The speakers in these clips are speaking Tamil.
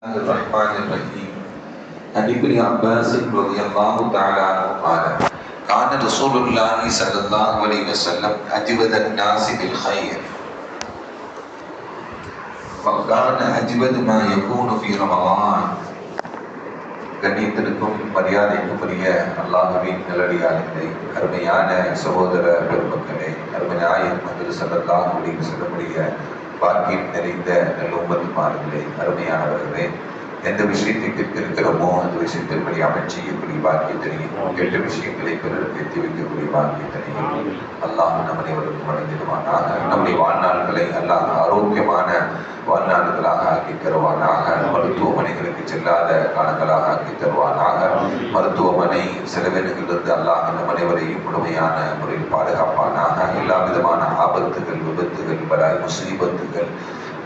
الله الرحمن الرحيم عن ابن عباس رضي الله تعالى عنه قال كان رسول الله صلى الله عليه وسلم أجود الناس بالخير وكان أجود ما يكون في رمضان கண்ணியத்திற்கும் மரியாதைக்கும் உரிய அல்லாஹுவின் நல்லடியார்களே அருமையான சகோதர பெருமக்களே அருமையாயின் மதுர சல்லல்லாஹு அலைஹி செல்லமுடைய பாக்கியம் நிறைந்த நல்லும்பத்துமார்களே அருமையானவர்களே. எந்த விஷயத்தை கேட்கிறோமோ அந்த விஷயத்தின்படி அமைச்சு செய்யக்கூடிய பாக்கியத்தினையும் கெட்ட விஷயங்களை பிறருக்கு எத்தி வைக்கக்கூடிய பாக்கியத்தினையும் அல்லாஹ் நம் அனைவருக்கும் வழங்கிடுவானாக நம்முடைய வாழ்நாள்களை அல்லாஹ் ஆரோக்கியமான வாழ்நாள்களாக ஆக்கி தருவானாக. மருத்துவமனைகளுக்கு செல்லாத காலங்களாக ஆக்கி தருவானாக. மருத்துவமனை செலவினங்களிலிருந்து அல்லாஹ் நம் அனைவரையும் முழுமையான முறையில் பாதுகாப்பானாக. எல்லா விதமான ஆபத்துகள் விபத்துகள் பலாய் முசீபத்துகள்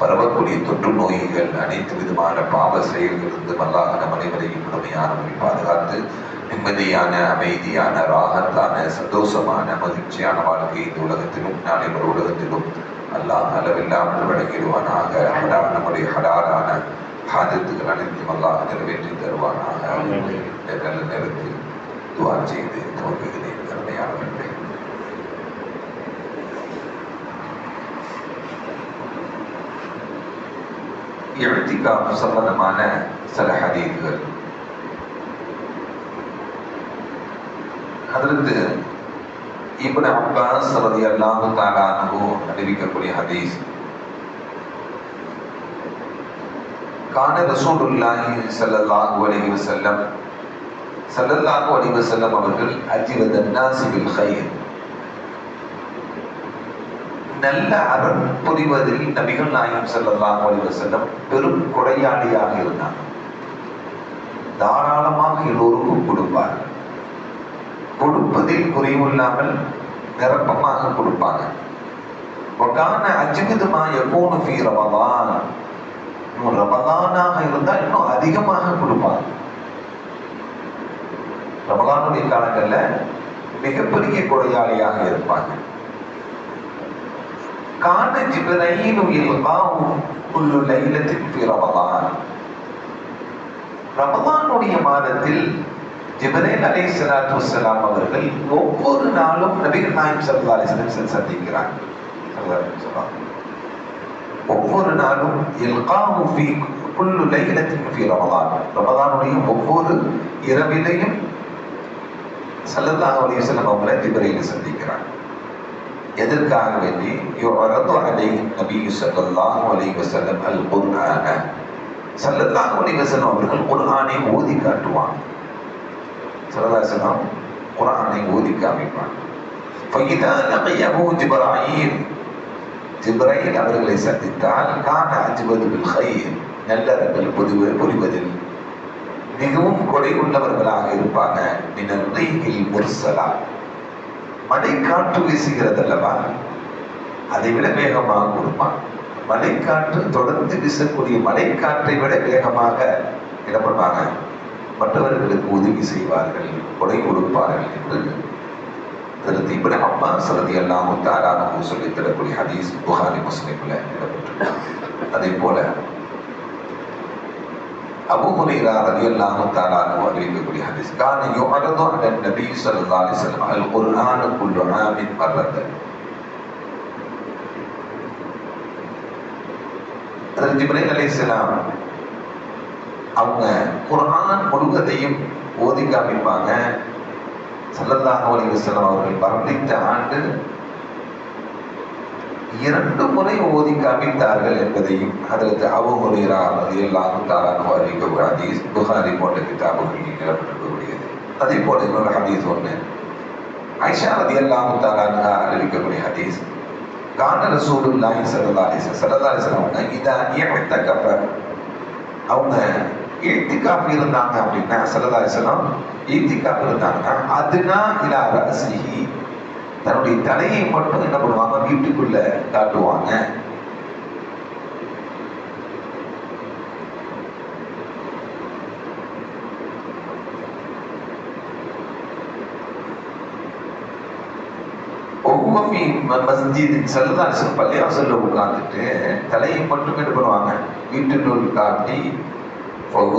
பரவக்கூடிய தொற்று நோய்கள் அனைத்து விதமான பாவ செயல்களிலிருந்து அல்லாஹ் நம் அனைவரையும் முழுமையான பாதுகாத்து நிம்மதியான அமைதியான ராகத்தான சந்தோஷமான மகிழ்ச்சியான வாழ்க்கை இந்த உலகத்திலும் நாளை ஒரு உலகத்திலும் அல்லாஹ் அளவில்லாமல் வழங்கிடுவானாக நம்முடைய ஹலாலான ஹாஜத்துகள் அனைத்தையும் அல்லாஹ் நிறைவேற்றி தருவானாக. இந்த நல்ல நேரத்தில் துவா செய்து துவங்குகிறேன். அருமையானவர்களே. இழ்த்திகாப் சம்பந்தமான சில ஹதீதுகள் அதற்கு இப்னு அப்பாஸ் ரலியல்லாஹு தஆலா அன்ஹு அறிவிக்கக்கூடிய ஹதீஸ். கான ரசூலுல்லாஹி ஸல்லல்லாஹு அலைஹி வஸல்லம் ஸல்லல்லாஹு அலைஹி வஸல்லம் அவர்கள் அஜிவத நாசி பில் கைர் நல்ல அருள் புரிவதில் நபிகள் நாயகம் செல்லலாம் அலைஹி பெரும் கொடையாளியாக இருந்தார். தாராளமாக எல்லோருக்கும் கொடுப்பார். கொடுப்பதில் குறைவில்லாமல் நிரப்பமாக கொடுப்பாங்க. ஒகான அஜிபுதுமா எப்போனு ஃபீ ரமதான் இன்னும் ரமதானாக இருந்தால் இன்னும் அதிகமாக கொடுப்பாங்க. ரமதானுடைய காலங்களில் மிகப்பெரிய கொடையாளியாக இருப்பாங்க. கான ஜிப்ரையிலு இல்காஹு குல்லு லைலத்தின் ஃபீ رمضان ரமதானுடைய மாதத்தில் ஜிப்ரேல் அலை சலாத்து வலாம் அவர்கள் ஒவ்வொரு நாளும் நபிகள் நாயம் சல்லா அலிஸ்லம் சந்திக்கிறார். ஒவ்வொரு நாளும் எல்காமு ஃபீ குல்லு லைலத்தின் ஃபீ ரமதான் ரமதானுடைய ஒவ்வொரு இரவிலையும் சல்லல்லாஹு அலைஹி வஸல்லம் அவங்களை ஜிப்ரேல் சந்திக்கிறார். எதற்காக வேண்டி? யுரது அலை நபி ஸல்லல்லாஹு அலைஹி வஸல்லம் அல் குர்ஆன ஸல்லல்லாஹு அலைஹி வஸல்லம் அவர்கள் குர்ஆனை ஓதி காட்டுவாங்க. சரதாசனம் குர்ஆனை ஓதி காமிப்பாங்க. ஃபைதா லகையஹு ஜிப்ராயில் ஜிப்ராயில் அவர்களை சந்தித்தால் கான அஜ்வது பில் ஹைர் நல்லறங்கள் பொதுவே புரிவதில் மிகவும் கொடை உள்ளவர்களாக இருப்பாங்க. முர்சலா மழை காற்று வீசுகிறது அல்லவா அதை விட வேகமாக கொடுப்பான். மழைக்காற்று தொடர்ந்து வீசக்கூடிய மழைக்காற்றை விட வேகமாக என்ன பண்ணுவாங்க? மற்றவர்களுக்கு உதவி செய்வார்கள் கொடை கொடுப்பார்கள் என்று. திருத்தி இப்படி அம்மா சரதி எல்லாம் தாராளமாக சொல்லி தரக்கூடிய ஹதீஸ் புகாரி முஸ்லீம்ல இடம்பெற்று அதே போல அபு ஹுரைரா ரலியல்லாஹு தஆலா அன்ஹு அறிவிக்கக்கூடிய ஹதீஸ் கான யுஅரது அல நபி ஸல்லல்லாஹு அலைஹி வஸல்லம் அல் குர்ஆன் குல்லு ஆமின் மர்ரத அதற்கு ஜிப்ரீல் அலைஹிஸ்ஸலாம் அவங்க குர்ஆன் முழுவதையும் ஓதி காமிப்பாங்க சல்லல்லாஹு அலைஹி வஸல்லம் அவர்கள் மரணித்த ஆண்டு இரண்டு முறை ஓதி காமித்தார்கள் என்பதையும் அதற்கு அபு ஹுரைரா ரலியல்லாஹு தஆலா அன்ஹு அறிவிக்கக்கூடிய ஹதீஸ் புகாரி போன்ற கிதாபுகள் நிலப்பட்டிருக்கக்கூடியது அதே போல இன்னொரு ஹதீஸ் ஒன்று ஐஷா அது எல்லாம் அன்ஹா அறிவிக்கக்கூடிய ஹதீஸ். கான ரசூலுல்லாஹி ஸல்லல்லாஹு அலைஹி வஸல்லம் இதை அலைஹி வஸல்லம் அவங்க இதா இஅ்தகஃப அவங்க இருந்தாங்க அப்படின்னா சல்லா அலிஸ்லாம் ஈத்திகாப் இருந்தாங்கன்னா அதுனா இலா ரசிஹி தன்னுடைய தலையை மட்டும் என்ன பண்ணுவாங்க வீட்டுக்குள்ள காட்டுவாங்க. ஒவ்வொரு மஸ்ஜித் சல்லதாசன் பள்ளியாசல்ல உட்கார்ந்துட்டு தலையை மட்டும் என்ன பண்ணுவாங்க வீட்டுக்குள் காட்டி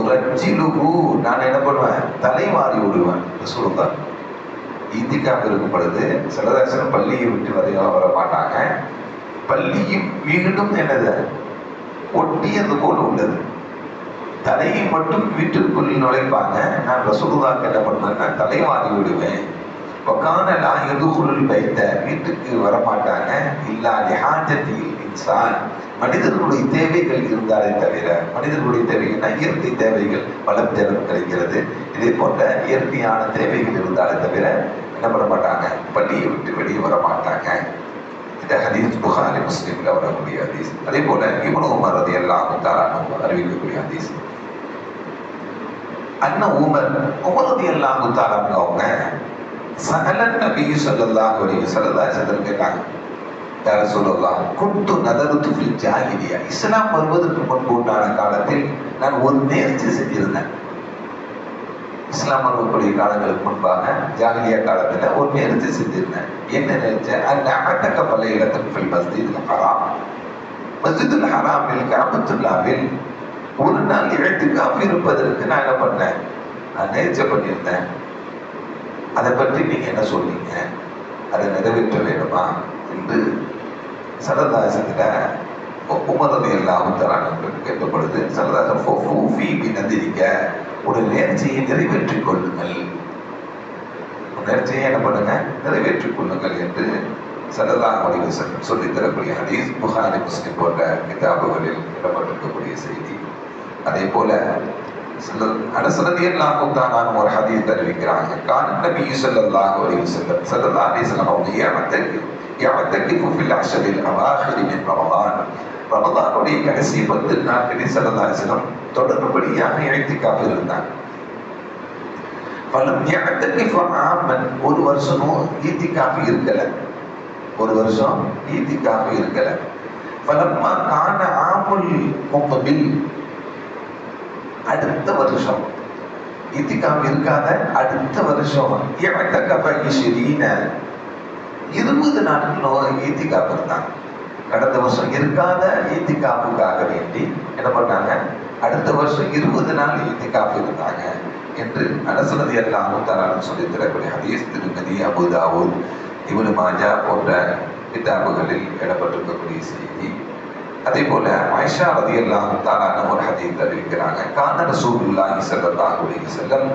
ரஜிலுகு நான் என்ன பண்ணுவேன் தலைமாறி விடுவேன் சொல்லுங்க ஈத்திக்காப்பு இருக்கும் பொழுது சிலதாசனம் பள்ளியை விட்டு வரைய வர மாட்டாங்க. பள்ளியும் வீடும் என்னது? ஒட்டியது போல் உள்ளது. தலையை மட்டும் வீட்டுக்குள் நுழைப்பாங்க. நான் ரசூலுல்லாக்கு என்ன பண்ணுவேன் நான் தலைமாறி விடுவேன். உக்கான நான் எதுகுள் வைத்த வீட்டுக்கு வரமாட்டாங்க. இல்லா லிஹாஜத்தில் இன்சான் மனிதர்களுடைய தேவைகள் இருந்தாலே தவிர மனிதர்களுடைய தேவைகள்னா இயற்கை தேவைகள் வளம் ஜலம் கிடைக்கிறது. இதே போன்ற இயற்கையான தேவைகள் இருந்தாலே தவிர என்ன பண்ண மாட்டாங்க? பள்ளியை விட்டு வெளியே வர மாட்டாங்க இந்த ஹதீஸ் புகாரி முஸ்லீம்ல வரக்கூடிய ஹதீஸ். அதே போல இவனு உமர் அது எல்லாம் அறிவிக்கக்கூடிய ஹதீஸ். அண்ணன் உமர் உமர் அது எல்லாம் அவங்க சகலன் நபி சொல்லலாம் அப்படின்னு சொல்லதா சதன் கேட்டாங்க. யார சொல்லலாம் குண்டு நதருத்து ஃபில் ஜாகிரியா இஸ்லாம் வருவதற்கு முன்பு உண்டான காலத்தில் நான் ஒரு நேர்ச்சி செஞ்சிருந்தேன். இஸ்லாம் வரக்கூடிய காலங்களுக்கு முன்பாக ஜாகிரியா காலத்தில் ஒரு நேர்ச்சி செஞ்சிருந்தேன். என்ன நினைச்சேன்? அந்த அகத்தக்க பல இடத்தில் ஃபில் மஸ்ஜித் ஹராம். மஸ்ஜிதுல் ஹராமில் காபத்துல்லாவில் ஒரு நாள் இழத்துக்காக இருப்பதற்கு நான் என்ன பண்ணேன்? நான் நேர்ச்சை பண்ணியிருந்தேன். அதை பற்றி நீங்க என்ன சொல்றீங்க? அதை நிறைவேற்ற வேண்டுமா? என்று சரதாசத்துல உமரது எல்லாம் தரானுக்கு கேட்கப்படுது சரதாசன் ஃபூஃபி நந்திரிக்க ஒரு நேர்ச்சியை நிறைவேற்றிக் கொள்ளுங்கள். ஒரு நேர்ச்சியை என்ன பண்ணுங்க? நிறைவேற்றிக் கொள்ளுங்கள் என்று சரதா அலைஹி வஸல்லம் சொல்லி தரக்கூடிய ஹதீஸ் புகாரி முஸ்லிம் போன்ற கிதாபுகளில் இடம்பெற்றிருக்கக்கூடிய செய்தி. அதே போல அனசரதியெல்லாம் தான் ஒரு ஹதீஸ் அறிவிக்கிறாங்க கான் நபி ஸல்லல்லாஹு அலைஹி வஸல்லம் ஸல்லல்லாஹு அலைஹி வஸல்லம் அவங்க யாமத்தக்கு யாமத்தக்கு ஃபில் அஷரில் அவாஹிரி மின் ரமதான் ரமதானுடைய கடைசி பத்து நாட்களில் ஸல்லல்லாஹு அலைஹி வஸல்லம் தொடர்படியாக இழைத்திக்காக இருந்தாங்க பலம் யாத்தக்கு ஆமன் ஒரு வருஷமும் ஈத்திக்காக இருக்கல ஒரு வருஷம் ஈத்திக்காக இருக்கல பலம்மா கான ஆமுல் முப்பபில் அடுத்த வருஷம். இத்திகாம் இருக்காத அடுத்த வருஷம். இருபது நாட்கள் ஈத்திகாப்பு இருந்தாங்க. கடந்த வருஷம் இருக்காத ஈத்திகாப்புக்காக வேண்டி என்ன பண்ணாங்க? அடுத்த வருஷம் இருபது நாள் ஈத்திகாப்பு இருந்தாங்க என்று அரசனது எல்லாம் தரான்னு சொல்லி தரக்கூடிய ஹதீஸ் திருமதி அபுதாவூர் இவனு மாஜா போன்ற கிதாபுகளில் இடப்பட்டிருக்கக்கூடிய செய்தி. அதே போல ஐஷா ரதி எல்லாம் தாரான ஒரு ஹதீத் அறிவிக்கிறாங்க கான ரசூலுல்லாஹி ஸல்லல்லாஹு அலைஹி வஸல்லம்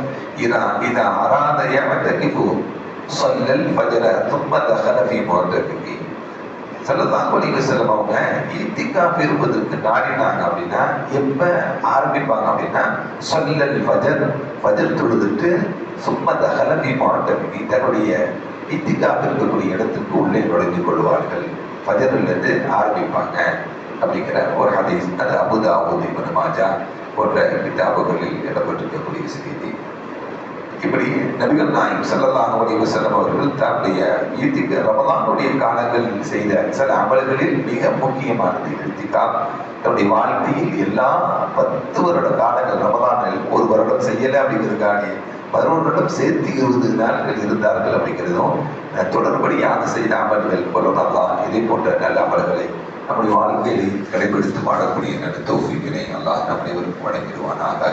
இதா இதா அராத யமதலிஃபு ஸல்லல் ஃபஜர தும்ம தஹல ஃபீ முஹதபிஹி ஸல்லல்லாஹு அலைஹி வஸல்லம் அவங்க இத்திகாஃப் இருப்பதற்கு நாடினாங்க அப்படின்னா எப்ப ஆரம்பிப்பாங்க அப்படின்னா ஸல்லல் ஃபஜர் ஃபஜர் தொழுதுட்டு சும்ம தஹல ஃபீ முஹதபிஹி தன்னுடைய இத்திகாஃப் இடத்துக்கு உள்ளே நுழைந்து கொள்வார்கள். ஃபஜர்லேருந்து ஆரம்பிப்பாங்க. அப்படிங்கிற ஒரு ஹதீஸ் அது அபுதாபுத் இப்னு மாஜா போன்ற கிதாபுகளில் இடம்பெற்றிருக்கக்கூடிய செய்தி. இப்படி நபிகள் நாயம் ஸல்லல்லாஹு அலைஹி வஸல்லம் அவர்கள் தன்னுடைய ஈத்திக்கு ரமதானுடைய காலங்களில் செய்த சில அமல்களில் மிக முக்கியமானது ஈத்திகா. தன்னுடைய வாழ்க்கையில் எல்லா பத்து வருட காலங்கள் ரமதானில் ஒரு வருடம் செய்யலை அப்படிங்கிறதுக்கான பதினொரு வருடம் சேர்த்து இருபது நாட்கள் இருந்தார்கள் அப்படிங்கிறதும் தொடர்படியாக செய்த அமல்கள் போல நல்லா இதே போன்ற நல்ல அமல்களை நம்முடைய வாழ்க்கையில் கடைபிடித்து வாழக்கூடிய நடுத்த தோஃபிக்கினை அல்லாஹ் நம் அனைவருக்கும் வழங்கிடுவானாக.